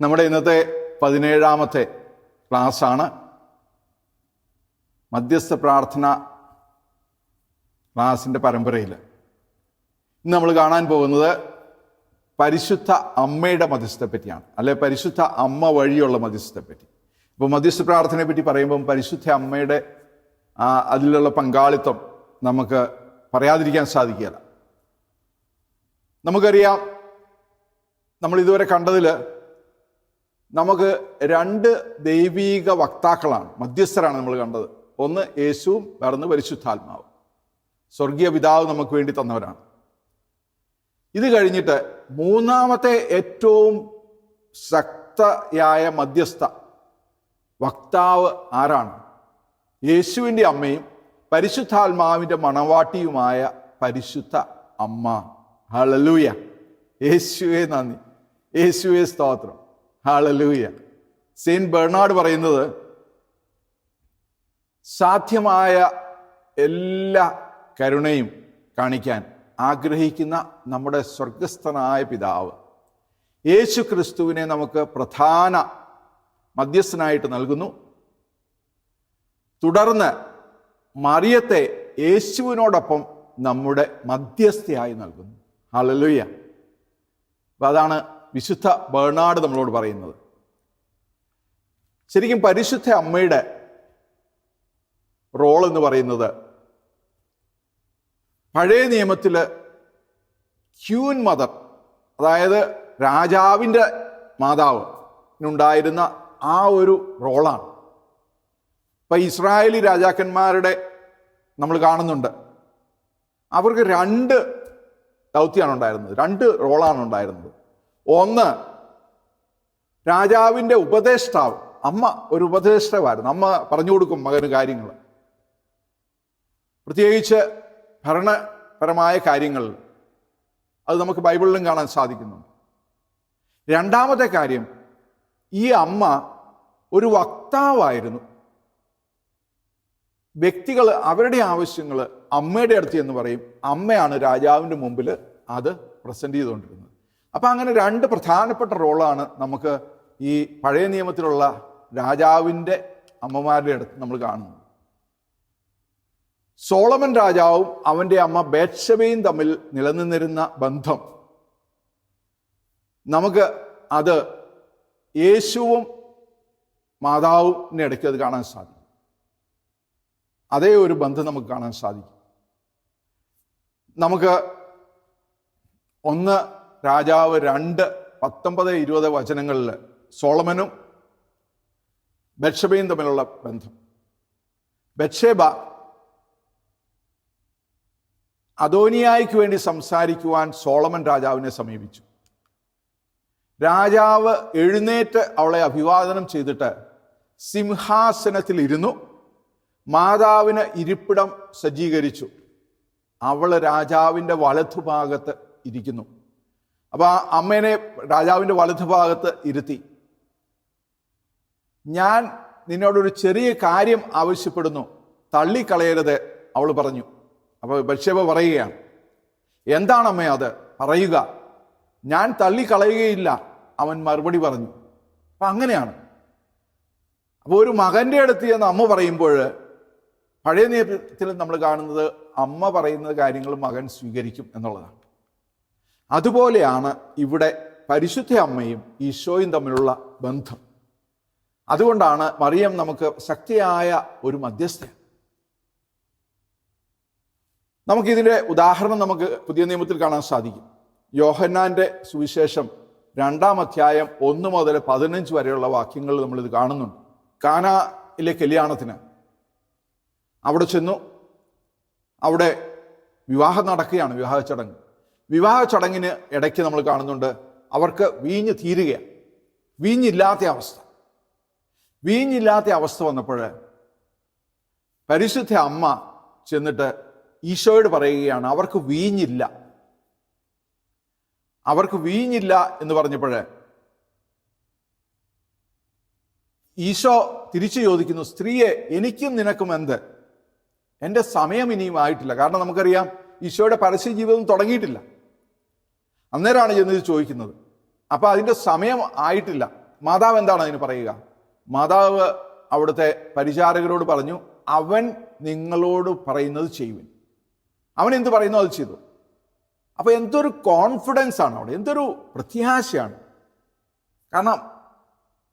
നമ്മുടെ ഇന്നത്തെ പതിനേഴാമത്തെ ക്ലാസ്സാണ്. മധ്യസ്ഥ പ്രാർത്ഥന ക്ലാസിന്റെ പരമ്പരയിൽ. ഇന്ന് നമ്മൾ കാണാൻ പോകുന്നത് പരിശുദ്ധ അമ്മയുടെ മധ്യസ്ഥത്തെ പറ്റിയാണ് അല്ലെ പരിശുദ്ധ അമ്മ വഴിയുള്ള മധ്യസ്ഥത്തെ പറ്റി ഇപ്പോൾ മധ്യസ്ഥ പ്രാർത്ഥനയെ പറ്റി പറയുമ്പം പരിശുദ്ധ അമ്മയുടെ അതിലുള്ള പങ്കാളിത്തം നമുക്ക് പറയാതിരിക്കാൻ സാധിക്കുകയില്ല. നമുക്കറിയാം നമ്മൾ ഇതുവരെ കണ്ടതിൽ നമുക്ക് രണ്ട് ദൈവീക വക്താക്കളാണ് മധ്യസ്ഥരാണ് നമ്മൾ കണ്ടത്. ഒന്ന് യേശുവും വേറൊന്ന് പരിശുദ്ധാത്മാവ്. സ്വർഗീയ പിതാവ് നമുക്ക് വേണ്ടി തന്നവരാണ്. ഇത് കഴിഞ്ഞിട്ട് മൂന്നാമത്തെ ഏറ്റവും ശക്തയായ മധ്യസ്ഥ വക്താവ് ആരാണ്? യേശുവിന്റെ അമ്മയും പരിശുദ്ധാത്മാവിന്റെ മണവാട്ടിയുമായ പരിശുദ്ധ അമ്മ. ഹളലൂയ യേശുവേ നന്ദി. യേശുവേ സ്തോത്രം. ഹാളലൂയ സെയിന്റ് ബെർണാഡ് പറയുന്നത് സാധ്യമായ എല്ലാ കരുണയും കാണിക്കാൻ ആഗ്രഹിക്കുന്ന നമ്മുടെ സ്വർഗസ്ഥനായ പിതാവ് യേശു ക്രിസ്തുവിനെ നമുക്ക് പ്രധാന മധ്യസ്ഥനായിട്ട് നൽകുന്നു. തുടർന്ന് മറിയത്തെ യേശുവിനോടൊപ്പം നമ്മുടെ മധ്യസ്ഥയായി നൽകുന്നു. ഹലലുയ്യ അപ്പം അതാണ് വിശുദ്ധ ബേണാട് നമ്മളോട് പറയുന്നത്. ശരിക്കും പരിശുദ്ധ അമ്മയുടെ റോൾ എന്ന് പറയുന്നത് പഴയ നിയമത്തിൽ ക്യൂൻ മദർ അതായത് രാജാവിന്റെ മാതാവ് ഉണ്ടായിരുന്ന ആ ഒരു റോളാണ് ഇപ്പം ഇസ്രായേലി രാജാക്കന്മാരുടെ നമ്മൾ കാണുന്നുണ്ട്. അവർക്ക് രണ്ട് ദൗത്യമാണ് ഉണ്ടായിരുന്നത്. രണ്ട് റോളാണ് ഉണ്ടായിരുന്നത്. ഒന്ന് രാജാവിന്റെ ഉപദേഷ്ടാവ്. അമ്മ ഒരു ഉപദേഷ്ടാവായിരുന്നു. അമ്മ പറഞ്ഞു കൊടുക്കും മകന് കാര്യങ്ങൾ. പ്രത്യേകിച്ച് ഭരണപരമായ കാര്യങ്ങൾ അത് നമുക്ക് ബൈബിളിലും കാണാൻ സാധിക്കുന്നുണ്ട്. രണ്ടാമത്തെ കാര്യം ഈ അമ്മ ഒരു വക്താവായിരുന്നു. വ്യക്തികൾ അവരുടെ ആവശ്യങ്ങൾ അമ്മയുടെ അടുത്ത് എന്ന് പറയും. അമ്മയാണ് രാജാവിന്റെ മുമ്പിൽ അത് പ്രസന്റ് ചെയ്തുകൊണ്ടിരുന്നത്. അപ്പം അങ്ങനെ രണ്ട് പ്രധാനപ്പെട്ട റോളാണ് നമുക്ക് ഈ പഴയ നിയമത്തിലുള്ള രാജാവിന്റെ അമ്മമാരുടെ അടുത്ത് നമ്മൾ കാണുന്നത്. സോളമൻ രാജാവും അവന്റെ അമ്മ ബേത്ഷബയും തമ്മിൽ നിലനിന്നിരുന്ന ബന്ധം. നമുക്ക് അത് യേശുവും മാതാവിന്റെ ഇടയ്ക്ക് അത് കാണാൻ സാധിക്കും. അതേ ഒരു ബന്ധം നമുക്ക് കാണാൻ സാധിക്കും. നമുക്ക് ഒന്ന് രാജാവ് രണ്ട് പത്തൊമ്പത് ഇരുപത് വചനങ്ങളിൽ സോളമനും ബക്ഷബയും തമ്മിലുള്ള ബന്ധം. ബക്ഷേബ അദോനിയായിക്ക് വേണ്ടി സംസാരിക്കുവാൻ സോളമൻ രാജാവിനെ സമീപിച്ചു. രാജാവ് എഴുന്നേറ്റ് അവളെ അഭിവാദനം ചെയ്തിട്ട് സിംഹാസനത്തിൽ ഇരുന്നു. മാതാവിന് ഇരിപ്പിടം സജ്ജീകരിച്ചു. അവൾ രാജാവിന്റെ വലതുഭാഗത്ത് ഇരിക്കുന്നു. അപ്പോൾ ആ അമ്മേനെ രാജാവിന്റെ വലതുഭാഗത്ത് ഇരുത്തി. ഞാൻ നിന്നോടൊരു ചെറിയ കാര്യം ആവശ്യപ്പെടുന്നു. തള്ളിക്കളയരുത് അവൾ പറഞ്ഞു. അപ്പോൾ ബക്ഷേബ പറയുകയാണ്. എന്താണ് അമ്മേ അത്? പറയുക. ഞാൻ തള്ളിക്കളയുകയില്ല അവൻ മറുപടി പറഞ്ഞു. അപ്പം അങ്ങനെയാണ്. അപ്പോൾ ഒരു മകന്റെ അടുത്ത് എന്ന് അമ്മ പറയുമ്പോൾ പഴയ നിയമത്തിൽ നമ്മൾ കാണുന്നത് അമ്മ പറയുന്ന കാര്യങ്ങൾ മകൻ സ്വീകരിക്കും എന്നുള്ളതാണ്. അതുപോലെയാണ് ഇവിടെ പരിശുദ്ധ അമ്മയും ഈശോയും തമ്മിലുള്ള ബന്ധം. അതുകൊണ്ടാണ് മറിയം നമുക്ക് ശക്തിയായ ഒരു മധ്യസ്ഥ നമുക്കിതിന്റെ ഉദാഹരണം നമുക്ക് പുതിയ നിയമത്തിൽ കാണാൻ സാധിക്കും. യോഹന്നാന്റെ സുവിശേഷം രണ്ടാം അധ്യായം ഒന്ന് മുതൽ പതിനഞ്ച് വരെയുള്ള വാക്യങ്ങൾ നമ്മളിത് കാണുന്നുണ്ട്. കാനയിലെ കല്യാണത്തിന്. അവിടെ ചെന്നു. അവിടെ വിവാഹം നടക്കുകയാണ് വിവാഹ ചടങ്ങ്. വിവാഹ ചടങ്ങിന് ഇടയ്ക്ക് നമ്മൾ കാണുന്നുണ്ട്. അവർക്ക് വീഞ്ഞ് തീരുകയാണ്. വീഞ്ഞില്ലാത്ത അവസ്ഥ. വീഞ്ഞില്ലാത്ത അവസ്ഥ വന്നപ്പോൾ പരിശുദ്ധ അമ്മ ചെന്നിട്ട് ഈശോയോട് പറയുകയാണ് അവർക്ക് വീഞ്ഞില്ല. അവർക്ക് വീഞ്ഞില്ല എന്ന് പറഞ്ഞപ്പോൾ ഈശോ തിരിച്ചു ചോദിക്കുന്നു സ്ത്രീയെ എനിക്കും നിനക്കും എന്ത്? എന്റെ സമയം ഇനിയും ആയിട്ടില്ല. കാരണം നമുക്കറിയാം ഈശോയുടെ പരസ്യ ജീവിതം തുടങ്ങിയിട്ടില്ല. അന്നേരമാണ് ചെന്ന് ചോദിക്കുന്നത്. അപ്പൊ അതിന്റെ സമയം ആയിട്ടില്ല. മാതാവ് എന്താണ് അതിന് പറയുക? മാതാവ് അവിടുത്തെ പരിചാരകരോട് പറഞ്ഞു അവൻ നിങ്ങളോട് പറയുന്നത് ചെയ്യുവിൻ. അവൻ എന്ത് പറയുന്നു? അത് ചെയ്തു. അപ്പോൾ എന്തൊരു കോൺഫിഡൻസ് ആണ് അവിടെ. എന്തൊരു പ്രത്യാശയാണ്. കാരണം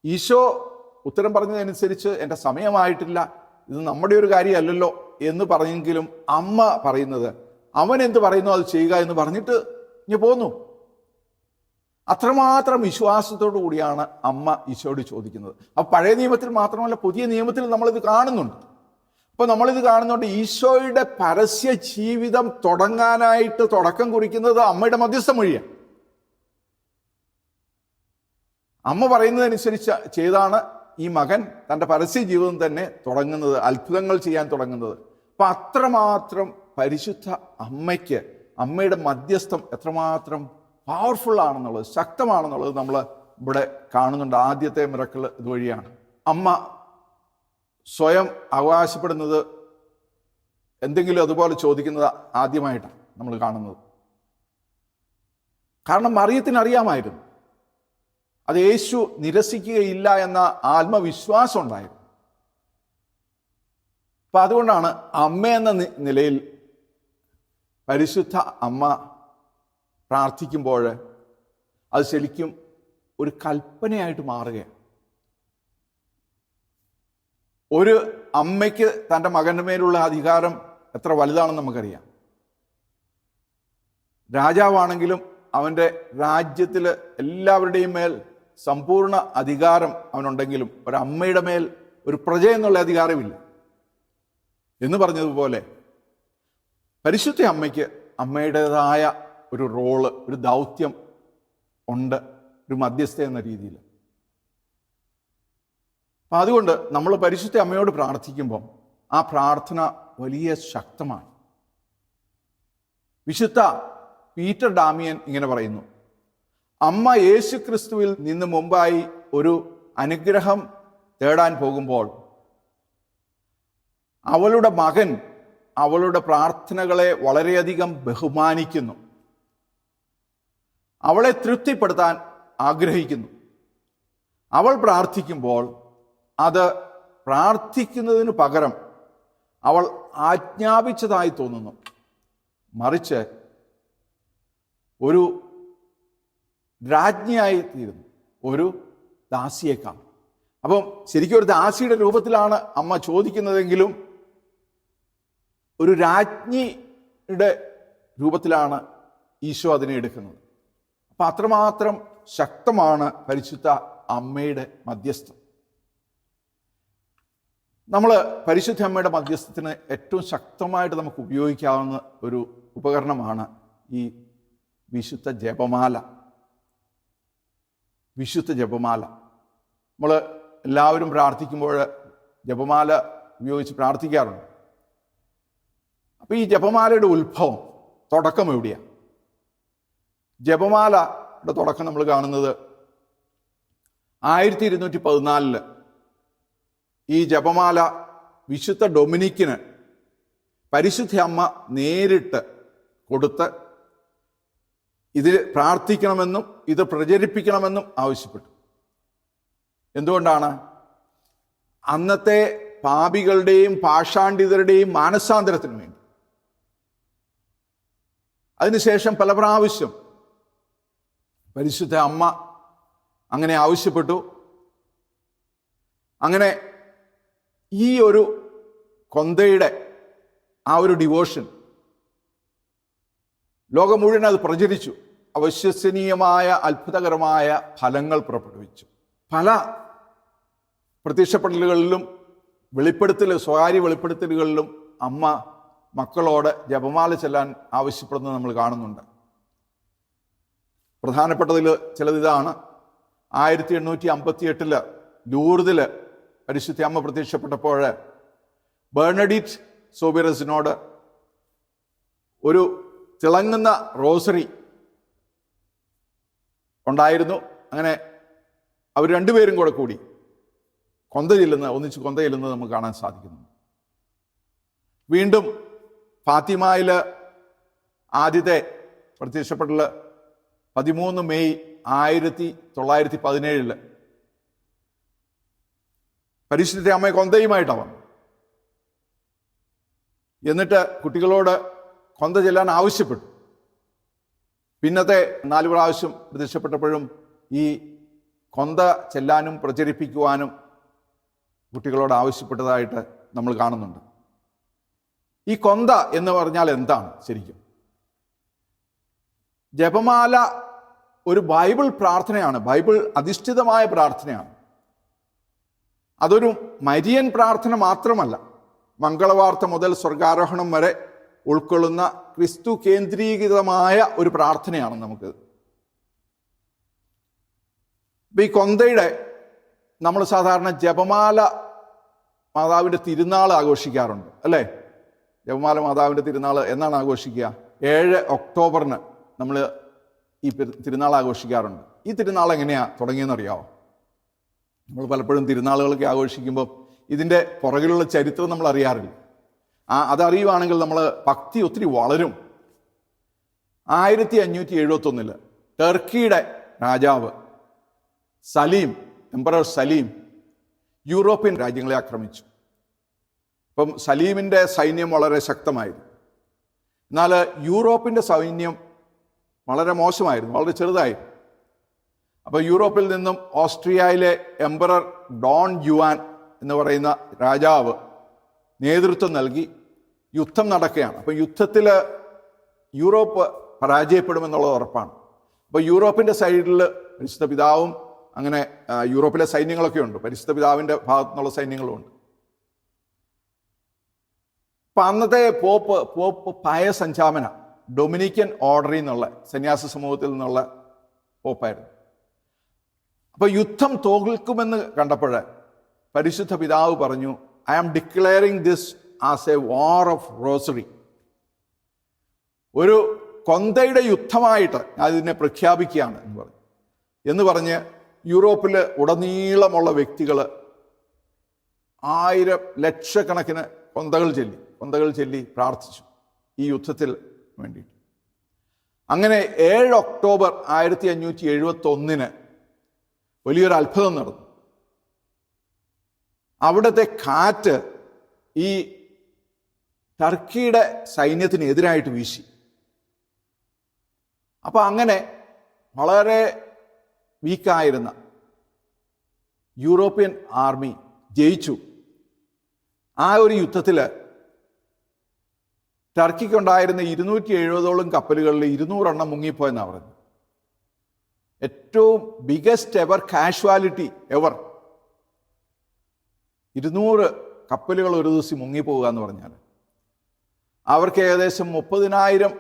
ഈശോ ഉത്തരം പറഞ്ഞതനുസരിച്ച് എന്റെ സമയമായിട്ടില്ല ഇത് നമ്മുടെ ഒരു കാര്യമല്ലല്ലോ എന്ന് പറഞ്ഞെങ്കിലും അമ്മ പറയുന്നത് അവൻ എന്ത് പറയുന്നു അത് ചെയ്യുക എന്ന് പറഞ്ഞിട്ട് ഇനി പോന്നു. അത്രമാത്രം വിശ്വാസത്തോടു കൂടിയാണ് അമ്മ ഈശോയോട് ചോദിക്കുന്നത്. അപ്പൊ പഴയ നിയമത്തിൽ മാത്രമല്ല പുതിയ നിയമത്തിൽ നമ്മളിത് കാണുന്നുണ്ട്. അപ്പൊ നമ്മളിത് കാണുന്നുണ്ട് ഈശോയുടെ പരസ്യ ജീവിതം തുടങ്ങാനായിട്ട് തുടക്കം കുറിക്കുന്നത് അമ്മയുടെ മധ്യസ്ഥം വഴിയാണ്. അമ്മ പറയുന്നതനുസരിച്ച് ചെയ്താണ് ഈ മകൻ തന്റെ പരസ്യ ജീവിതം തന്നെ തുടങ്ങുന്നത് അത്ഭുതങ്ങൾ ചെയ്യാൻ തുടങ്ങുന്നത്. അപ്പൊ അത്രമാത്രം പരിശുദ്ധ അമ്മയ്ക്ക് അമ്മയുടെ മധ്യസ്ഥം എത്രമാത്രം പവർഫുൾ ആണെന്നുള്ളത് ശക്തമാണെന്നുള്ളത് നമ്മൾ ഇവിടെ കാണുന്നുണ്ട്. ആദ്യത്തെ മിറക്കൾ ഇതുവഴിയാണ്. അമ്മ സ്വയം അവകാശപ്പെടുന്നത് എന്തെങ്കിലും അതുപോലെ ചോദിക്കുന്നത് ആദ്യമായിട്ടാണ് നമ്മൾ കാണുന്നത്. കാരണം മറിയത്തിന് അറിയാമായിരുന്നു അത് യേശു നിരസിക്കുകയില്ല എന്ന ആത്മവിശ്വാസം ഉണ്ടായിരുന്നു. അപ്പം അതുകൊണ്ടാണ് അമ്മ എന്ന നിലയിൽ പരിശുദ്ധ അമ്മ പ്രാർത്ഥിക്കുമ്പോൾ അത് ശരിക്കും ഒരു കൽപ്പനയായിട്ട് മാറുകയാണ്. ഒരു അമ്മയ്ക്ക് തന്റെ മകന്റെ മേലുള്ള അധികാരം എത്ര വലുതാണെന്ന് നമുക്കറിയാം. രാജാവാണെങ്കിലും അവന്റെ രാജ്യത്തിൽ എല്ലാവരുടെയും മേൽ സമ്പൂർണ അധികാരം അവനുണ്ടെങ്കിലും ഒരമ്മയുടെ മേൽ ഒരു പ്രജ എന്നുള്ള അധികാരമില്ല. എന്ന് പറഞ്ഞതുപോലെ പരിശുദ്ധ അമ്മയ്ക്ക് അമ്മയുടേതായ ഒരു റോൾ ഒരു ദൗത്യം ഉണ്ട് ഒരു മധ്യസ്ഥ എന്ന രീതിയിൽ. അപ്പം അതുകൊണ്ട് നമ്മൾ പരിശുദ്ധ അമ്മയോട് പ്രാർത്ഥിക്കുമ്പം ആ പ്രാർത്ഥന വലിയ ശക്തമാണ്. വിശുദ്ധ പീറ്റർ ഡാമിയൻ ഇങ്ങനെ പറയുന്നു അമ്മ യേശു ക്രിസ്തുവിൽ നിന്ന് മുമ്പായി ഒരു അനുഗ്രഹം തേടാൻ പോകുമ്പോൾ അവളുടെ മകൻ അവളുടെ പ്രാർത്ഥനകളെ വളരെയധികം ബഹുമാനിക്കുന്നു. അവളെ തൃപ്തിപ്പെടുത്താൻ ആഗ്രഹിക്കുന്നു. അവൾ പ്രാർത്ഥിക്കുമ്പോൾ അത് പ്രാർത്ഥിക്കുന്നതിന് പകരം അവൾ ആജ്ഞാപിച്ചതായി തോന്നുന്നു. മറിച്ച് ഒരു രാജ്ഞിയായി തീരുന്നു. ഒരു ദാസിയേക്കാൾ. അപ്പം ശരിക്കും ഒരു ദാസിയുടെ രൂപത്തിലാണ് അമ്മ ചോദിക്കുന്നതെങ്കിലും ഒരു രാജ്ഞിയുടെ രൂപത്തിലാണ് ഈശോ അതിനെ എടുക്കുന്നത്. അപ്പം അത്രമാത്രം ശക്തമാണ് പരിശുദ്ധ അമ്മയുടെ മധ്യസ്ഥം. നമ്മൾ പരിശുദ്ധ അമ്മയുടെ മധ്യസ്ഥത്തിന് ഏറ്റവും ശക്തമായിട്ട് നമുക്ക് ഉപയോഗിക്കാവുന്ന ഒരു ഉപകരണമാണ് ഈ വിശുദ്ധ ജപമാല. വിശുദ്ധ ജപമാല. നമ്മൾ എല്ലാവരും പ്രാർത്ഥിക്കുമ്പോൾ ജപമാല ഉപയോഗിച്ച് പ്രാർത്ഥിക്കാറുണ്ട്. അപ്പോൾ ഈ ജപമാലയുടെ ഉത്ഭവം തുടക്കം എവിടെയാണ് ജപമാലയുടെ തുടക്കം നമ്മൾ കാണുന്നത് ആയിരത്തി ഇരുന്നൂറ്റി പതിനാലിൽ ഈ ജപമാല വിശുദ്ധ ഡൊമിനിക്കിന് പരിശുദ്ധ അമ്മ നേരിട്ട് കൊടുത്ത് ഇതിൽ പ്രാർത്ഥിക്കണമെന്നും ഇത് പ്രചരിപ്പിക്കണമെന്നും ആവശ്യപ്പെട്ടു. എന്തുകൊണ്ടാണ്? അന്നത്തെ പാപികളുടെയും പാഷാണ്ഡിതരുടെയും മാനസാന്തരത്തിന് വേണ്ടി. അതിനുശേഷം പല പ്രാവശ്യം പരിശുദ്ധ അമ്മ അങ്ങനെ ആവശ്യപ്പെട്ടു. അങ്ങനെ ഈ ഒരു കൊന്തയുടെ ആ ഒരു ഡിവോഷൻ ലോകം മുഴുവൻ അത് പ്രചരിച്ചു. അവിശ്വസനീയമായ അത്ഭുതകരമായ ഫലങ്ങൾ പുറപ്പെടുവിച്ചു. പല പ്രത്യക്ഷപ്പെടലുകളിലും വെളിപ്പെടുത്തൽ സ്വകാര്യ വെളിപ്പെടുത്തലുകളിലും അമ്മ മക്കളോട് ജപമാല ചെല്ലാൻ ആവശ്യപ്പെടുന്നത് നമ്മൾ കാണുന്നുണ്ട്. പ്രധാനപ്പെട്ടതിൽ ചിലത് ഇതാണ് ആയിരത്തി എണ്ണൂറ്റി അമ്പത്തി എട്ടിൽ ലൂർദിൽ പരിശുദ്ധ അമ്മ പ്രത്യക്ഷപ്പെട്ടപ്പോൾ ബേർണഡിറ്റ് സോബിറസിനോട് ഒരു തിളങ്ങുന്ന റോസറി ഉണ്ടായിരുന്നു. അങ്ങനെ അവർ രണ്ടുപേരും കൂടെ കൂടി കൊന്ത ചെല്ലുന്ന ഒന്നിച്ച് കൊന്ത ചെല്ലുന്നത് നമുക്ക് കാണാൻ സാധിക്കുന്നു വീണ്ടും ഫാത്തിമയിൽ ആദ്യത്തെ പ്രത്യക്ഷപ്പെട്ടുള്ള പതിമൂന്ന് മെയ് ആയിരത്തി തൊള്ളായിരത്തി പതിനേഴിൽ. പരിശുദ്ധ അമ്മ കൊന്തയുമായിട്ടാണ് എന്നിട്ട് കുട്ടികളോട് കൊന്ത ചെല്ലാൻ ആവശ്യപ്പെട്ടു. പിന്നത്തെ നാല് പ്രാവശ്യം പ്രത്യക്ഷപ്പെട്ടപ്പോഴും ഈ കൊന്ത ചെല്ലാനും പ്രചരിപ്പിക്കുവാനും കുട്ടികളോട് ആവശ്യപ്പെട്ടതായിട്ട് നമ്മൾ കാണുന്നുണ്ട്. ഈ കൊന്ത എന്ന് പറഞ്ഞാൽ എന്താണ് ശരിക്കും? ജപമാല ഒരു ബൈബിൾ പ്രാർത്ഥനയാണ്. ബൈബിൾ അധിഷ്ഠിതമായ പ്രാർത്ഥനയാണ്. അതൊരു മരിയൻ പ്രാർത്ഥന മാത്രമല്ല. മംഗളവാർത്ത മുതൽ സ്വർഗാരോഹണം വരെ ഉൾക്കൊള്ളുന്ന ക്രിസ്തു കേന്ദ്രീകൃതമായ ഒരു പ്രാർത്ഥനയാണ് നമുക്ക്. ഈ കൊന്തയുടെ നമ്മൾ സാധാരണ ജപമാല മാതാവിന്റെ തിരുനാൾ ആഘോഷിക്കാറുണ്ട് അല്ലേ? ജപമാല മാതാവിന്റെ തിരുനാൾ എന്നാണ് ആഘോഷിക്കുക? ഏഴ് ഒക്ടോബറിന്. നമ്മൾ ഈ തിരുനാൾ ആഘോഷിക്കാറുണ്ട്. ഈ തിരുനാൾ എങ്ങനെയാണ് തുടങ്ങിയെന്നറിയാമോ നമ്മൾ പലപ്പോഴും തിരുനാളുകളൊക്കെ ആഘോഷിക്കുമ്പോൾ ഇതിന്റെ പുറകിലുള്ള ചരിത്രം നമ്മൾ അറിയാറില്ല. ആ അതറിയുവാണെങ്കിൽ നമ്മൾ ഭക്തി ഒത്തിരി വളരും. ആയിരത്തി അഞ്ഞൂറ്റി എഴുപത്തൊന്നിൽ ടർക്കിയുടെ രാജാവ് സലീം എംപറർ സലീം യൂറോപ്യൻ രാജ്യങ്ങളെ ആക്രമിച്ചു. അപ്പം സലീമിന്റെ സൈന്യം വളരെ ശക്തമായിരുന്നു. എന്നാൽ യൂറോപ്പിന്റെ സൈന്യം വളരെ മോശമായിരുന്നു വളരെ ചെറുതായി. അപ്പോൾ യൂറോപ്പിൽ നിന്നും ഓസ്ട്രിയയിലെ എംപറർ ഡോൺ ജുവാൻ എന്ന് പറയുന്ന രാജാവ് നേതൃത്വം നൽകി യുദ്ധം നടക്കുകയാണ്. അപ്പോൾ യുദ്ധത്തിൽ യൂറോപ്പ് പരാജയപ്പെടുമെന്നുള്ളത് ഉറപ്പാണ്. അപ്പോൾ യൂറോപ്പിന്റെ സൈഡിൽ പരിശുദ്ധ പിതാവും അങ്ങനെ യൂറോപ്പിലെ സൈന്യങ്ങളൊക്കെ ഉണ്ട്. പരിശുദ്ധ പിതാവിന്റെ ഭാഗത്തു നിന്നുള്ള സൈന്യങ്ങളുമുണ്ട് അപ്പം അന്നത്തെ പോപ്പ് പോപ്പ് പയ സഞ്ചാമന ഡൊമിനിക്കൻ ഓർഡറിൽ നിന്നുള്ള സന്യാസ സമൂഹത്തിൽ നിന്നുള്ള പോപ്പായിരുന്നു. അപ്പോൾ യുദ്ധം തോൽക്കുമെന്ന് കണ്ടപ്പോൾ പരിശുദ്ധ പിതാവ് പറഞ്ഞു I am declaring this as a war of rosary ഒരു കൊന്തയുടെ യുദ്ധമായിട്ട് ഞാൻ ഇതിനെ പ്രഖ്യാപിക്കുകയാണ് എന്ന് പറഞ്ഞു. എന്ന് പറഞ്ഞ് യൂറോപ്പിൽ ഉടനീളമുള്ള വ്യക്തികൾ ആയിരം ലക്ഷക്കണക്കിന് കൊന്തകൾ ചൊല്ലി കൊന്തകൾ ചൊല്ലി പ്രാർത്ഥിച്ചു. ഈ യുദ്ധത്തിൽ വേണ്ടിയിട്ട്. അങ്ങനെ ഏഴ് ഒക്ടോബർ ആയിരത്തി അഞ്ഞൂറ്റി എഴുപത്തി ഒന്നിന് വലിയൊരു അത്ഭുതം നടന്നു. അവിടുത്തെ കാറ്റ് ഈ ടർക്കിയുടെ സൈന്യത്തിന് എതിരായിട്ട് വീശി. അപ്പോൾ അങ്ങനെ വളരെ വീക്കായിരുന്ന യൂറോപ്യൻ ആർമി ജയിച്ചു. ആ ഒരു യുദ്ധത്തിൽ ടർക്കിക്കുണ്ടായിരുന്ന ഇരുന്നൂറ്റി എഴുപതോളം കപ്പലുകളിൽ ഇരുന്നൂറെണ്ണം മുങ്ങിപ്പോയെന്നാണ് പറഞ്ഞു ഏറ്റവും ബിഗസ്റ്റ് എവർ കാഷ്വാലിറ്റി എവർ ഇരുന്നൂറ് കപ്പലുകൾ ഒരു ദിവസം മുങ്ങിപ്പോവുക എന്ന് പറഞ്ഞാൽ അവർക്ക് ഏകദേശം മുപ്പതിനായിരം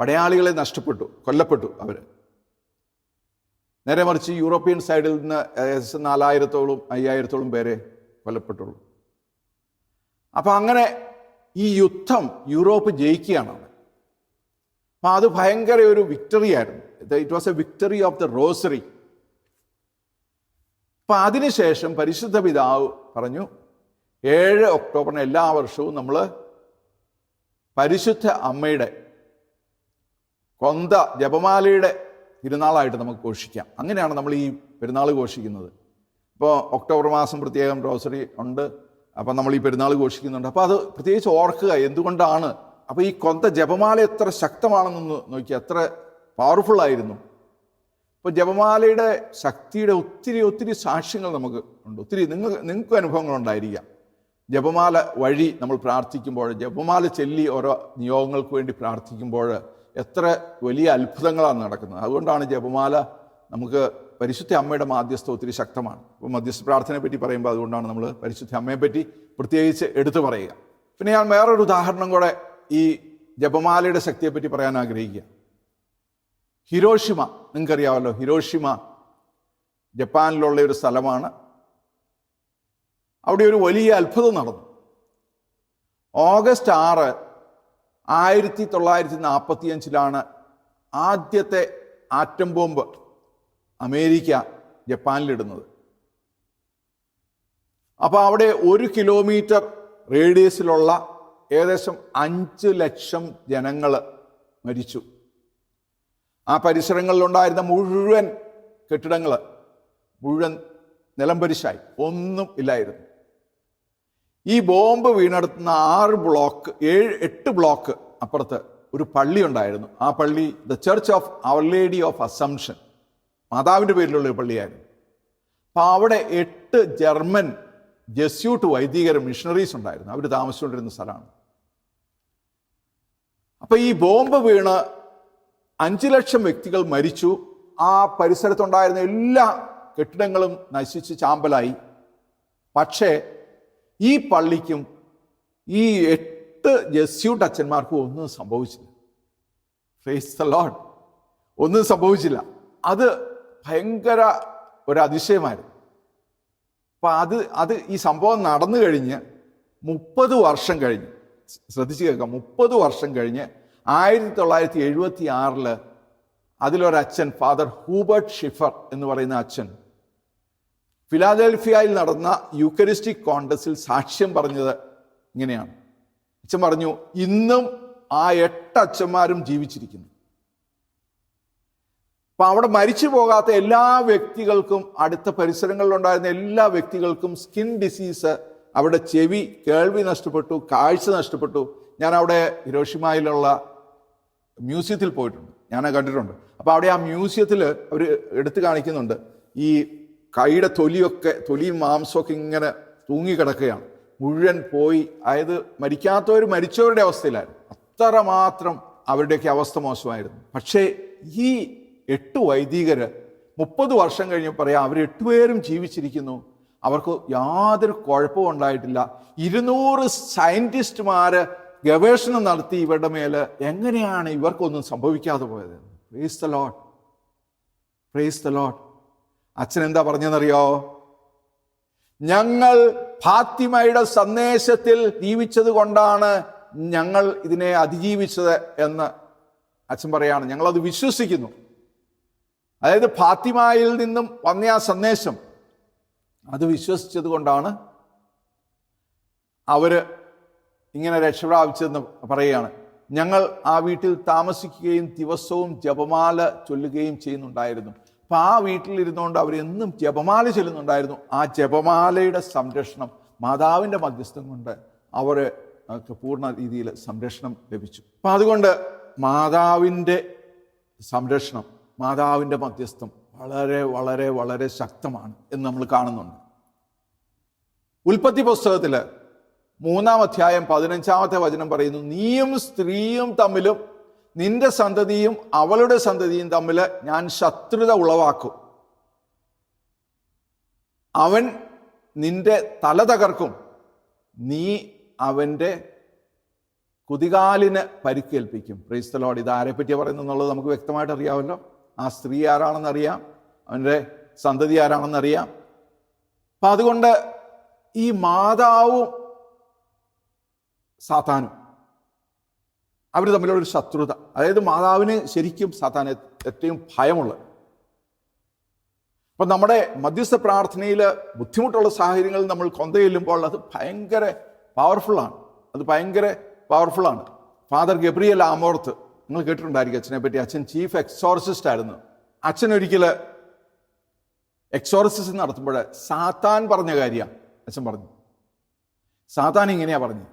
പടയാളികളെ നഷ്ടപ്പെട്ടു കൊല്ലപ്പെട്ടു അവർ നേരെ മറിച്ച് യൂറോപ്യൻ സൈഡിൽ നിന്ന് ഏകദേശം നാലായിരത്തോളം അയ്യായിരത്തോളം പേരെ കൊല്ലപ്പെട്ടുള്ളൂ. അപ്പം അങ്ങനെ ഈ യുദ്ധം യൂറോപ്പ് ജയിക്കുകയാണ് അപ്പം അത് ഭയങ്കര ഒരു വിക്ടറി ആയിരുന്നു. It was a victory of the rosary അപ്പം അതിനുശേഷം പരിശുദ്ധ പിതാവ് പറഞ്ഞു ഏഴ് ഒക്ടോബറിന് എല്ലാ വർഷവും നമ്മൾ പരിശുദ്ധ അമ്മയുടെ കൊന്ത ജപമാലയുടെ തിരുനാളായിട്ട് നമുക്ക് ഘോഷിക്കാം. അങ്ങനെയാണ് നമ്മൾ ഈ പെരുന്നാൾ ഘോഷിക്കുന്നത്. ഇപ്പോൾ ഒക്ടോബർ മാസം പ്രത്യേകം റോസറി ഉണ്ട്. അപ്പം നമ്മൾ ഈ പെരുന്നാൾ ഘോഷിക്കുന്നുണ്ട്. അപ്പോൾ അത് പ്രത്യേകിച്ച് ഓർക്കുക എന്തുകൊണ്ടാണ്? അപ്പോൾ ഈ കൊന്ത ജപമാല എത്ര ശക്തമാണെന്നൊന്ന് നോക്കി എത്ര പവർഫുൾ ആയിരുന്നു. അപ്പോൾ ജപമാലയുടെ ശക്തിയുടെ ഒത്തിരി ഒത്തിരി സാക്ഷ്യങ്ങൾ നമുക്ക് ഉണ്ട്. ഒത്തിരി നിങ്ങൾ നിങ്ങൾക്ക് അനുഭവങ്ങളുണ്ടായിരിക്കാം ജപമാല വഴി നമ്മൾ പ്രാർത്ഥിക്കുമ്പോൾ ജപമാല ചൊല്ലി ഓരോ നിയോഗങ്ങൾക്ക് വേണ്ടി പ്രാർത്ഥിക്കുമ്പോൾ എത്ര വലിയ അത്ഭുതങ്ങളാണ് നടക്കുന്നത്. അതുകൊണ്ടാണ് ജപമാല നമുക്ക് പരിശുദ്ധ അമ്മയുടെ മാധ്യസ്ഥ ഒത്തിരി ശക്തമാണ്. അപ്പോൾ മധ്യസ്ഥ പ്രാർത്ഥനയെ പറ്റി പറയുമ്പോൾ അതുകൊണ്ടാണ് നമ്മൾ പരിശുദ്ധ അമ്മയെ പറ്റി പ്രത്യേകിച്ച് എടുത്തു പറയുക. പിന്നെ ഞാൻ വേറൊരു ഉദാഹരണം കൂടെ ഈ ജപമാലയുടെ ശക്തിയെപ്പറ്റി പറയാൻ ആഗ്രഹിക്കുക. ഹിരോഷിമ നിങ്ങൾക്കറിയാമല്ലോ ഹിരോഷിമ ജപ്പാനിലുള്ള ഒരു സ്ഥലമാണ്. അവിടെ ഒരു വലിയ അത്ഭുതം നടന്നു. ഓഗസ്റ്റ് ആറ് ആയിരത്തി തൊള്ളായിരത്തി നാൽപ്പത്തി അഞ്ചിലാണ് ആദ്യത്തെ ആറ്റം ബോംബ് അമേരിക്ക ജപ്പാനിലിടുന്നത്. അപ്പോൾ അവിടെ ഒരു കിലോമീറ്റർ റേഡിയസിലുള്ള ഏകദേശം അഞ്ച് ലക്ഷം ജനങ്ങൾ മരിച്ചു. ആ പരിസരങ്ങളിലുണ്ടായിരുന്ന മുഴുവൻ കെട്ടിടങ്ങൾ മുഴുവൻ നിലംപരിശായി ഒന്നും ഇല്ലായിരുന്നു. ഈ ബോംബ് വീണെടുത്തുന്ന ആറ് ബ്ലോക്ക് ഏഴ് എട്ട് ബ്ലോക്ക് അപ്പുറത്ത് ഒരു പള്ളി ഉണ്ടായിരുന്നു. ആ പള്ളി the church of our lady of assumption മാതാവിന്റെ പേരിലുള്ള പള്ളിയായിരുന്നു. അപ്പം അവിടെ എട്ട് ജർമ്മൻ ജസ്യൂട്ട് വൈദികർ മിഷണറീസ് ഉണ്ടായിരുന്നു. അവർ താമസിച്ചുകൊണ്ടിരുന്ന സ്ഥലമാണ്. അപ്പം ഈ ബോംബ് വീണ് അഞ്ച് ലക്ഷം വ്യക്തികൾ മരിച്ചു. ആ പരിസരത്തുണ്ടായിരുന്ന എല്ലാ കെട്ടിടങ്ങളും നശിച്ച് ചാമ്പലായി. പക്ഷേ ഈ പള്ളിക്കും ഈ എട്ട് ജസ്യൂട്ട് അച്ഛന്മാർക്കും ഒന്നും സംഭവിച്ചില്ല. ഫേസ് ദ ലോഡ് ഒന്നും സംഭവിച്ചില്ല. അത് ഭയങ്കര ഒരു അതിശയമായിരുന്നു അപ്പം അത് അത് ഈ സംഭവം നടന്നു കഴിഞ്ഞ് മുപ്പത് വർഷം കഴിഞ്ഞ് ശ്രദ്ധിച്ച് കേൾക്കാം മുപ്പത് വർഷം കഴിഞ്ഞ് ആയിരത്തി തൊള്ളായിരത്തി എഴുപത്തി ആറിൽ അതിലൊരച്ഛൻ ഫാദർ ഹൂബർട്ട് ഷിഫർ എന്ന് പറയുന്ന അച്ഛൻ ഫിലാദൽഫിയയിൽ നടന്ന യൂക്കരിസ്റ്റിക് കോൺഗ്രസിൽ സാക്ഷ്യം പറഞ്ഞത് ഇങ്ങനെയാണ്. അച്ഛൻ പറഞ്ഞു ഇന്നും ആ എട്ട് അച്ഛന്മാരും ജീവിച്ചിരിക്കുന്നു. അപ്പൊ അവിടെ മരിച്ചു പോകാത്ത എല്ലാ വ്യക്തികൾക്കും അടുത്ത പരിസരങ്ങളിലുണ്ടായിരുന്ന എല്ലാ വ്യക്തികൾക്കും സ്കിൻ ഡിസീസ് അവിടെ ചെവി കേൾവി നഷ്ടപ്പെട്ടു കാഴ്ച നഷ്ടപ്പെട്ടു. ഞാൻ അവിടെ ഹിരോഷിമയിലുള്ള മ്യൂസിയത്തിൽ പോയിട്ടുണ്ട്. ഞാൻ കണ്ടിട്ടുണ്ട്. അപ്പോൾ അവിടെ ആ മ്യൂസിയത്തിൽ അവർ എടുത്തു കാണിക്കുന്നുണ്ട്. ഈ കൈയുടെ തൊലിയൊക്കെ തൊലിയും മാംസമൊക്കെ ഇങ്ങനെ തൂങ്ങിക്കിടക്കുകയാണ്. മുഴുവൻ പോയി. അതായത് മരിക്കാത്തവർ മരിച്ചവരുടെ അവസ്ഥയിലായിരുന്നു. അത്രമാത്രം അവരുടെയൊക്കെ അവസ്ഥ മോശമായിരുന്നു. പക്ഷേ ഈ എട്ട് വൈദികർ മുപ്പത് വർഷം കഴിഞ്ഞ് പറയാം അവർ എട്ടുപേരും ജീവിച്ചിരിക്കുന്നു. അവർക്ക് യാതൊരു കുഴപ്പവും ഉണ്ടായിട്ടില്ല. ഇരുന്നൂറ് സയന്റിസ്റ്റുമാര് ഗവേഷണം നടത്തി ഇവരുടെ മേൽ എങ്ങനെയാണ് ഇവർക്കൊന്നും സംഭവിക്കാതെ പോയത്? Praise the Lord praise the Lord അച്ഛൻ എന്താ പറഞ്ഞെന്നറിയോ ഞങ്ങൾ ഫാത്തിമയുടെ സന്ദേശത്തിൽ ജീവിച്ചത് കൊണ്ടാണ് ഞങ്ങൾ ഇതിനെ അതിജീവിച്ചത് എന്ന് അച്ഛൻ പറയാണ്. ഞങ്ങളത് വിശ്വസിക്കുന്നു. അതായത് ഫാത്തിമായിൽ നിന്നും വന്ന ആ സന്ദേശം അത് വിശ്വസിച്ചത് കൊണ്ടാണ് അവർ ഇങ്ങനെ രക്ഷപ്രാപിച്ചതെന്ന് പറയുകയാണ്. ഞങ്ങൾ ആ വീട്ടിൽ താമസിക്കുകയും ദിവസവും ജപമാല ചൊല്ലുകയും ചെയ്യുന്നുണ്ടായിരുന്നു. അപ്പം ആ വീട്ടിലിരുന്നുകൊണ്ട് അവരെന്നും ജപമാല ചൊല്ലുന്നുണ്ടായിരുന്നു. ആ ജപമാലയുടെ സംരക്ഷണം മാതാവിന്റെ മധ്യസ്ഥം കൊണ്ട് അവർ പൂർണ രീതിയിൽ സംരക്ഷണം ലഭിച്ചു. അപ്പം അതുകൊണ്ട് മാതാവിന്റെ സംരക്ഷണം മാതാവിന്റെ മധ്യസ്ഥം വളരെ വളരെ വളരെ ശക്തമാണ് എന്ന് നമ്മൾ കാണുന്നുണ്ട്. ഉൽപ്പത്തി പുസ്തകത്തിൽ മൂന്നാം അധ്യായം പതിനഞ്ചാമത്തെ വചനം പറയുന്നു നീയും സ്ത്രീയും തമ്മിലും നിന്റെ സന്തതിയും അവളുടെ സന്തതിയും തമ്മിൽ ഞാൻ ശത്രുത ഉളവാക്കും. അവൻ നിന്റെ തല തകർക്കും. നീ അവന്റെ കുതികാലിന് പരിക്കേൽപ്പിക്കും. ക്രൈസ്തലോട് ഇത് ആരെപ്പറ്റിയാണ് പറയുന്നത് എന്നുള്ളത് നമുക്ക് വ്യക്തമായിട്ട് അറിയാമല്ലോ. ആ സ്ത്രീ ആരാണെന്നറിയാം? അവന്റെ സന്തതി ആരാണെന്നറിയാം? അപ്പം അതുകൊണ്ട് ഈ മാതാവും സാത്താനും അവർ തമ്മിലുള്ളൊരു ശത്രുത. അതായത് മാതാവിന് ശരിക്കും സാത്താൻ ഏറ്റവും ഭയമുള്ളത്. അപ്പം നമ്മുടെ മധ്യസ്ഥ പ്രാർത്ഥനയിൽ ബുദ്ധിമുട്ടുള്ള സാഹചര്യങ്ങളിൽ നമ്മൾ കൊന്ത ചെല്ലുമ്പോൾ അത് ഭയങ്കര പവർഫുള്ളാണ് അത് ഭയങ്കര പവർഫുള്ളാണ് ഫാദർ ഗബ്രിയൽ ആമോർത്ത് നിങ്ങൾ കേട്ടിട്ടുണ്ടായിരിക്കും അച്ഛനെ പറ്റി. അച്ഛൻ ചീഫ് എക്സോർസിസ്റ്റ് ആയിരുന്നു. അച്ഛൻ ഒരിക്കൽ എക്സോർസിസ് നടത്തുമ്പോൾ സാത്താൻ പറഞ്ഞ കാര്യമാണ് അച്ഛൻ പറഞ്ഞു. സാത്താൻ ഇങ്ങനെയാ പറഞ്ഞു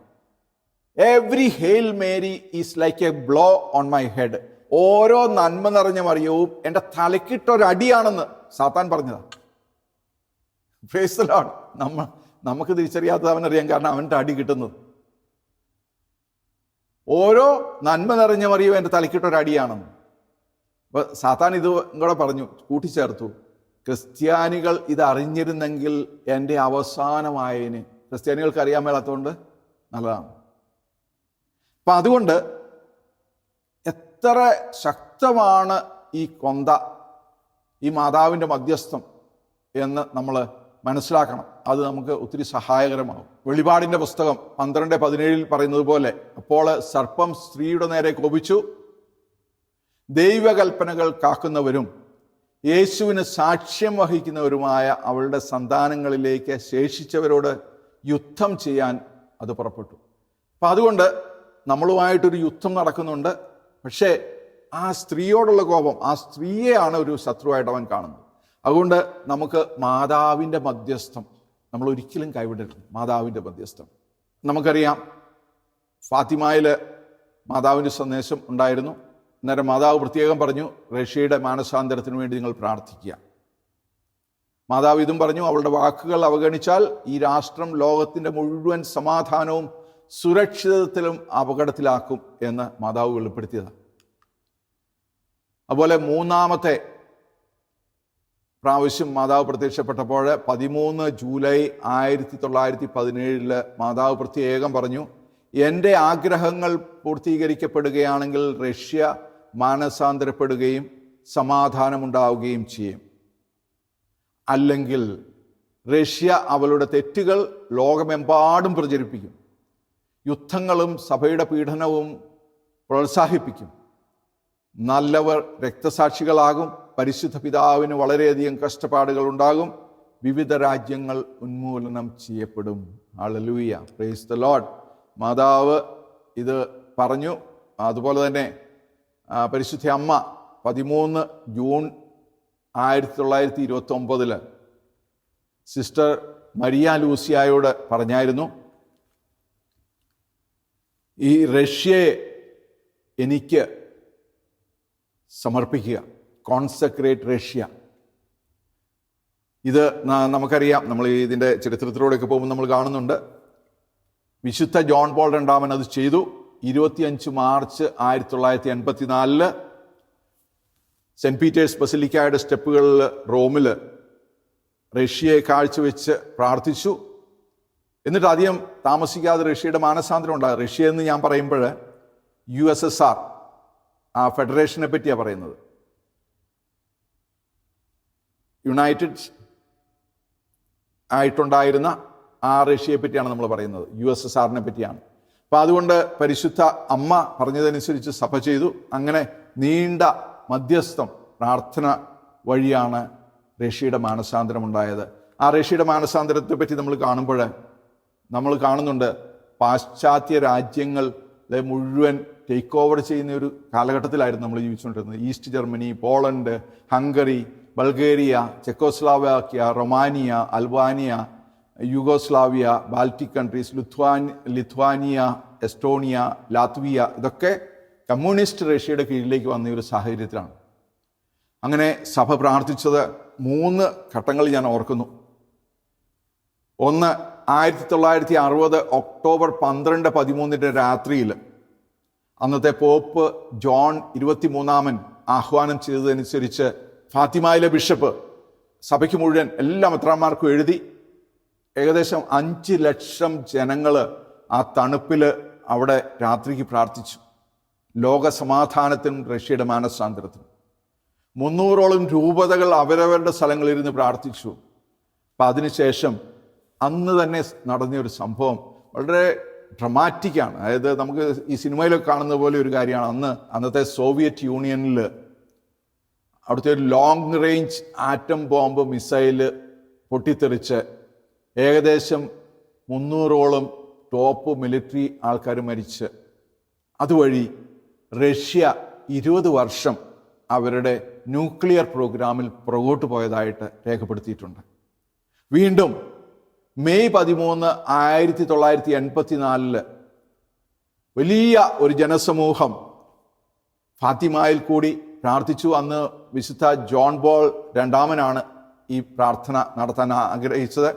every Hail Mary is like a blow on my head ഓരോ നന്മ നിറഞ്ഞ മറിയവും എന്റെ തലക്കിട്ടൊരടിയാണെന്ന് സാത്താൻ പറഞ്ഞതാ. ഫേസലാണ് നമ്മ നമുക്ക് തിരിച്ചറിയാത്തത് അവനറിയാം കാരണം അവന്റെ അടി കിട്ടുന്നത്. ഓരോ നന്മ നിറഞ്ഞ മറിയോ എന്റെ തലക്കിട്ടൊരടിയാണെന്ന് അപ്പൊ സാത്താൻ ഇത് കൂടെ പറഞ്ഞു കൂട്ടിച്ചേർത്തു. ക്രിസ്ത്യാനികൾ ഇത് അറിഞ്ഞിരുന്നെങ്കിൽ എന്റെ അവസാനമായതിന് ക്രിസ്ത്യാനികൾക്ക് അറിയാൻ മേളാത്തതുകൊണ്ട് നല്ലതാണ്. അപ്പം അതുകൊണ്ട് എത്ര ശക്തമാണ് ഈ കൊന്ത ഈ മാതാവിന്റെ മധ്യസ്ഥം എന്ന് നമ്മൾ മനസ്സിലാക്കണം. അത് നമുക്ക് ഒത്തിരി സഹായകരമാകും. വെളിപാടിന്റെ പുസ്തകം പന്ത്രണ്ട് പതിനേഴിൽ പറയുന്നത് പോലെ അപ്പോൾ സർപ്പം സ്ത്രീയുടെ നേരെ കോപിച്ചു. ദൈവകൽപ്പനകൾ കാക്കുന്നവരും യേശുവിന് സാക്ഷ്യം വഹിക്കുന്നവരുമായ അവളുടെ സന്താനങ്ങളിലേക്ക് ശേഷിച്ചവരോട് യുദ്ധം ചെയ്യാൻ അത് പുറപ്പെട്ടു. അപ്പം അതുകൊണ്ട് നമ്മളുമായിട്ടൊരു യുദ്ധം നടക്കുന്നുണ്ട്. പക്ഷേ ആ സ്ത്രീയോടുള്ള കോപം ആ സ്ത്രീയെയാണ് ഒരു ശത്രുവായിട്ട് അവൻ കാണുന്നത്. അതുകൊണ്ട് നമുക്ക് മാതാവിന്റെ മധ്യസ്ഥം നമ്മൾ ഒരിക്കലും കൈവിടരുത്. മാതാവിന്റെ മധ്യസ്ഥം. നമുക്കറിയാം ഫാത്തിമായിൽ മാതാവിന്റെ സന്ദേശം ഉണ്ടായിരുന്നു. അന്നേരം മാതാവ് പ്രത്യേകം പറഞ്ഞു റഷ്യയുടെ മാനസാന്തരത്തിന് വേണ്ടി നിങ്ങൾ പ്രാർത്ഥിക്കുക. മാതാവ് ഇതും പറഞ്ഞു അവളുടെ വാക്കുകൾ അവഗണിച്ചാൽ ഈ രാഷ്ട്രം ലോകത്തിന്റെ മുഴുവൻ സമാധാനവും സുരക്ഷിതത്വത്തിലും അപകടത്തിലാക്കും എന്ന് മാതാവ് വെളിപ്പെടുത്തിയതാണ്. അതുപോലെ മൂന്നാമത്തെ പ്രാവശ്യം മാതാവ് പ്രത്യക്ഷപ്പെട്ടപ്പോൾ പതിമൂന്ന് ജൂലൈ ആയിരത്തി തൊള്ളായിരത്തി പതിനേഴിൽ മാതാവ് പ്രത്യേകം പറഞ്ഞു എന്റെ ആഗ്രഹങ്ങൾ പൂർത്തീകരിക്കപ്പെടുകയാണെങ്കിൽ റഷ്യ മാനസാന്തരപ്പെടുകയും സമാധാനമുണ്ടാവുകയും ചെയ്യും. അല്ലെങ്കിൽ റഷ്യ അവളുടെ തെറ്റുകൾ ലോകമെമ്പാടും പ്രചരിപ്പിക്കും യുദ്ധങ്ങളും സഭയുടെ പീഡനവും പ്രോത്സാഹിപ്പിക്കും നല്ലവർ രക്തസാക്ഷികളാകും പരിശുദ്ധ പിതാവിന് വളരെയധികം കഷ്ടപ്പാടുകൾ ഉണ്ടാകും. വിവിധ രാജ്യങ്ങൾ ഉന്മൂലനം ചെയ്യപ്പെടും. ആളലൂയ പ്രേസ് ദ ലോഡ് മാതാവ് ഇത് പറഞ്ഞു. അതുപോലെ തന്നെ പരിശുദ്ധ അമ്മ പതിമൂന്ന് ജൂൺ ആയിരത്തി തൊള്ളായിരത്തി ഇരുപത്തി ഒമ്പതിൽ സിസ്റ്റർ മരിയ ലൂസിയായോട് പറഞ്ഞായിരുന്നു ഈ റഷ്യയെ എനിക്ക് സമർപ്പിക്കുക. കോൺസെക്രേറ്റ് റഷ്യ ഇത് നമുക്കറിയാം. നമ്മൾ ഇതിന്റെ ചരിത്രത്തിലൂടെയൊക്കെ പോകുമ്പോൾ നമ്മൾ കാണുന്നുണ്ട്. വിശുദ്ധ ജോൺ പോൾ രണ്ടാമൻ അത് ചെയ്തു. ഇരുപത്തിയഞ്ച് മാർച്ച് ആയിരത്തി തൊള്ളായിരത്തി എൺപത്തി നാലിൽ സെന്റ് പീറ്റേഴ്സ് ബസിലിക്കായുടെ സ്റ്റെപ്പുകളിൽ റോമിൽ റഷ്യയെ കാഴ്ചവെച്ച് പ്രാർത്ഥിച്ചു. എന്നിട്ട് അധികം താമസിക്കാതെ റഷ്യയുടെ മാനസാന്തരം ഉണ്ടാകും റഷ്യ എന്ന് ഞാൻ പറയുമ്പോൾ യു എസ് എസ് ആർ ആ ഫെഡറേഷനെ പറ്റിയാണ് പറയുന്നത്. യുണൈറ്റഡ് ആയിട്ടുണ്ടായിരുന്ന ആ റഷ്യയെ പറ്റിയാണ് നമ്മൾ പറയുന്നത് യു എസ് എസ് ആറിനെ പറ്റിയാണ്. അപ്പോൾ അതുകൊണ്ട് പരിശുദ്ധ അമ്മ പറഞ്ഞതനുസരിച്ച് സഭ ചെയ്തു. അങ്ങനെ നീണ്ട മധ്യസ്ഥം പ്രാർത്ഥന വഴിയാണ് റഷ്യയുടെ മാനസാന്തരം ഉണ്ടായത് ആ റഷ്യയുടെ മാനസാന്തരത്തെ പറ്റി നമ്മൾ കാണുമ്പോൾ നമ്മൾ കാണുന്നുണ്ട് പാശ്ചാത്യ രാജ്യങ്ങൾ മുഴുവൻ ടേക്ക് ഓവർ ചെയ്യുന്ന ഒരു കാലഘട്ടത്തിലായിരുന്നു നമ്മൾ ജീവിച്ചുകൊണ്ടിരുന്നത്. East Germany Poland Hungary Bulgaria Czechoslovakia Romania Albania Yugoslavia Baltic countries ലുത്വാൻ Lithuania Estonia Latvia ഇതൊക്കെ കമ്മ്യൂണിസ്റ്റ് റഷ്യയുടെ കീഴിലേക്ക് വന്ന ഒരു സാഹചര്യത്തിലാണ്. അങ്ങനെ സഭ പ്രാർത്ഥിച്ചത് മൂന്ന് ഘട്ടങ്ങൾ ഞാൻ ഓർക്കുന്നു. ഒന്ന് ആയിരത്തി തൊള്ളായിരത്തി അറുപത് ഒക്ടോബർ പന്ത്രണ്ട് പതിമൂന്നിന്റെ രാത്രിയിൽ അന്നത്തെ പോപ്പ് ജോൺ ഇരുപത്തിമൂന്നാമൻ ആഹ്വാനം ചെയ്തതനുസരിച്ച് ഫാത്തിമയിലെ ബിഷപ്പ് സഭയ്ക്ക് മുഴുവൻ എല്ലാ മെത്രാന്മാർക്കും എഴുതി ഏകദേശം അഞ്ച് ലക്ഷം ജനങ്ങൾ ആ തണുപ്പിൽ അവിടെ രാത്രിക്ക് പ്രാർത്ഥിച്ചു. ലോകസമാധാനത്തിനും റഷ്യയുടെ മാനസാന്തരത്തിനും. മുന്നൂറോളം രൂപതകൾ അവരവരുടെ സ്ഥലങ്ങളിരുന്ന് പ്രാർത്ഥിച്ചു. അപ്പം അതിനുശേഷം അന്ന് തന്നെ നടന്നൊരു സംഭവം വളരെ ഡ്രമാറ്റിക്കാണ്. അതായത് നമുക്ക് ഈ സിനിമയിലൊക്കെ കാണുന്ന പോലെ ഒരു കാര്യമാണ്. അന്ന് അന്നത്തെ സോവിയറ്റ് യൂണിയനിൽ അവിടുത്തെ ഒരു long range atom bomb missile പൊട്ടിത്തെറിച്ച് ഏകദേശം മുന്നൂറോളം ടോപ്പ് മിലിറ്ററി ആൾക്കാർ മരിച്ച്. അതുവഴി റഷ്യ ഇരുപത് വർഷം അവരുടെ ന്യൂക്ലിയർ പ്രോഗ്രാമിൽ പുറകോട്ട് പോയതായിട്ട് രേഖപ്പെടുത്തിയിട്ടുണ്ട്. വീണ്ടും മെയ് പതിമൂന്ന് ആയിരത്തി തൊള്ളായിരത്തി എൺപത്തി നാലിൽ വലിയ ഒരു ജനസമൂഹം ഫാത്തിമായിൽ കൂടി പ്രാർത്ഥിച്ചു. അന്ന് വിശുദ്ധ ജോൺ ബോൾ രണ്ടാമനാണ് ഈ പ്രാർത്ഥന നടത്താൻ ആഗ്രഹിച്ചത്.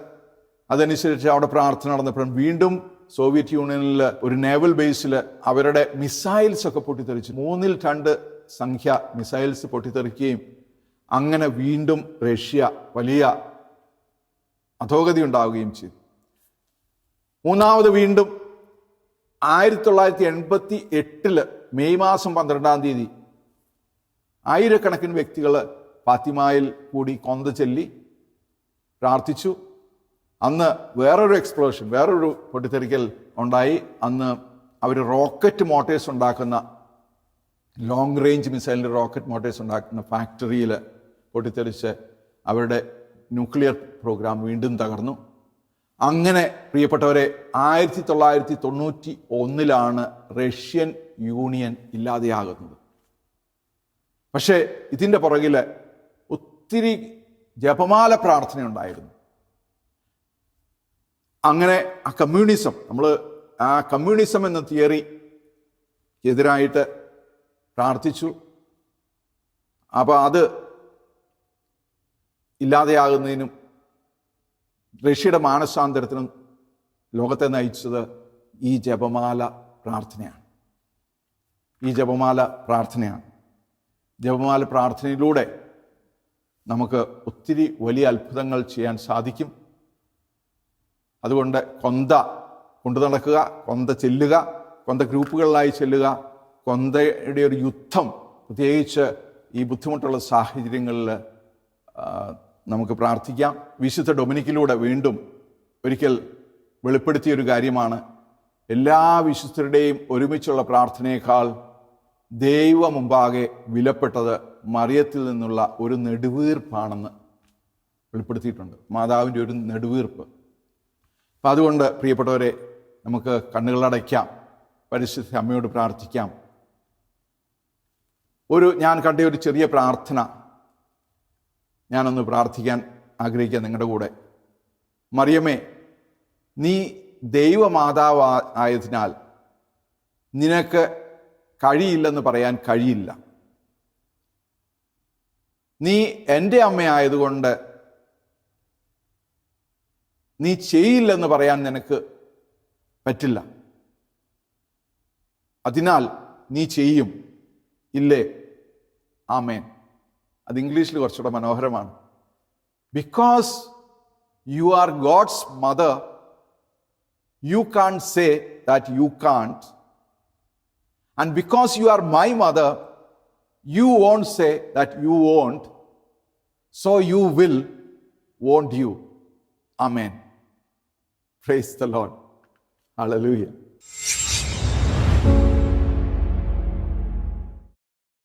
അതനുസരിച്ച് അവിടെ പ്രാർത്ഥന നടന്നപ്പോഴും വീണ്ടും സോവിയറ്റ് യൂണിയനിൽ ഒരു നേവൽ ബേസിൽ അവരുടെ മിസൈൽസ് ഒക്കെ പൊട്ടിത്തെറിച്ചു. മൂന്നിൽ രണ്ട് സംഖ്യ മിസൈൽസ് പൊട്ടിത്തെറിക്കുകയും അങ്ങനെ വീണ്ടും റഷ്യ വലിയ അധോഗതി ഉണ്ടാവുകയും ചെയ്തു. മൂന്നാമത് വീണ്ടും ആയിരത്തി തൊള്ളായിരത്തി എൺപത്തി എട്ടിൽ മെയ് മാസം പന്ത്രണ്ടാം തീയതി ആയിരക്കണക്കിന് വ്യക്തികൾ ഫാത്തിമായിൽ കൂടി കൊന്ത ചൊല്ലി പ്രാർത്ഥിച്ചു. അന്ന് വേറൊരു എക്സ്പ്ലോഷൻ വേറൊരു പൊട്ടിത്തെറിക്കൽ ഉണ്ടായി. അന്ന് അവർ റോക്കറ്റ് മോട്ടേഴ്സ് ഉണ്ടാക്കുന്ന ലോങ് റേഞ്ച് മിസൈലിന്റെ റോക്കറ്റ് മോട്ടേഴ്സ് ഉണ്ടാക്കുന്ന ഫാക്ടറിയിൽ പൊട്ടിത്തെറിച്ച് അവരുടെ ന്യൂക്ലിയർ പ്രോഗ്രാം വീണ്ടും തകർന്നു. അങ്ങനെ പ്രിയപ്പെട്ടവരെ ആയിരത്തി തൊള്ളായിരത്തി തൊണ്ണൂറ്റി ഒന്നിലാണ് റഷ്യൻ യൂണിയൻ ഇല്ലാതെയാകുന്നത്. പക്ഷേ ഇതിന്റെ പുറകിൽ ഒത്തിരി ജപമാല പ്രാർത്ഥനയുണ്ടായിരുന്നു അങ്ങനെ ആ കമ്മ്യൂണിസം നമ്മൾ ആ കമ്മ്യൂണിസം എന്ന തിയറി എതിരായിട്ട് പ്രാർത്ഥിച്ചു. അപ്പോൾ അത് ഇല്ലാതെയാകുന്നതിനും റഷ്യയുടെ മാനസാന്തരത്തിനും ലോകത്തെ നയിച്ചത് ഈ ജപമാല പ്രാർത്ഥനയാണ്. ഈ ജപമാല പ്രാർത്ഥനയാണ്. ജപമാല പ്രാർത്ഥനയിലൂടെ നമുക്ക് ഒത്തിരി വലിയ അത്ഭുതങ്ങൾ ചെയ്യാൻ സാധിക്കും. അതുകൊണ്ട് കൊന്ത കൊണ്ടു നടക്കുക കൊന്ത ചെല്ലുക കൊന്ത ഗ്രൂപ്പുകളിലായി ചെല്ലുക കൊന്തയുടെ ഒരു യുദ്ധം പ്രത്യേകിച്ച് ഈ ബുദ്ധിമുട്ടുള്ള സാഹചര്യങ്ങളിൽ നമുക്ക് പ്രാർത്ഥിക്കാം. വിശുദ്ധ ഡൊമിനിക്കിലൂടെ വീണ്ടും ഒരിക്കൽ വെളിപ്പെടുത്തിയൊരു കാര്യമാണ്. എല്ലാ വിശുദ്ധരുടെയും ഒരുമിച്ചുള്ള പ്രാർത്ഥനയേക്കാൾ ദൈവ മുമ്പാകെ വിലപ്പെട്ടത് മറിയത്തിൽ നിന്നുള്ള ഒരു നെടുവീർപ്പാണെന്ന് വെളിപ്പെടുത്തിയിട്ടുണ്ട്. മാതാവിന്റെ ഒരു നെടുവീർപ്പ്. അപ്പം അതുകൊണ്ട് പ്രിയപ്പെട്ടവരെ നമുക്ക് കണ്ണുകളടയ്ക്കാം പരിശുദ്ധ അമ്മയോട് പ്രാർത്ഥിക്കാം. ഒരു ഞാൻ കണ്ട ഒരു ചെറിയ പ്രാർത്ഥന ഞാനൊന്ന് പ്രാർത്ഥിക്കാൻ ആഗ്രഹിക്കുക നിങ്ങളുടെ കൂടെ. മറിയമേ നീ ദൈവമാതാവ് ആയതിനാൽ നിനക്ക് കഴിയില്ലെന്ന് പറയാൻ കഴിയില്ല. നീ എന്റെ അമ്മയായതുകൊണ്ട് നീ ചെയ്യില്ലെന്ന് പറയാൻ നിനക്ക് പറ്റില്ല. അതിനാൽ നീ ചെയ്യും. ഇല്ലേ? ആമേൻ. അത് ഇംഗ്ലീഷിൽ കുറച്ചുകൂടെ മനോഹരമാണ്. Because you are God's mother you can't say that you can't And because you are my mother, you won't say that you won't, so you will, won't you? Amen. Praise the Lord. Hallelujah.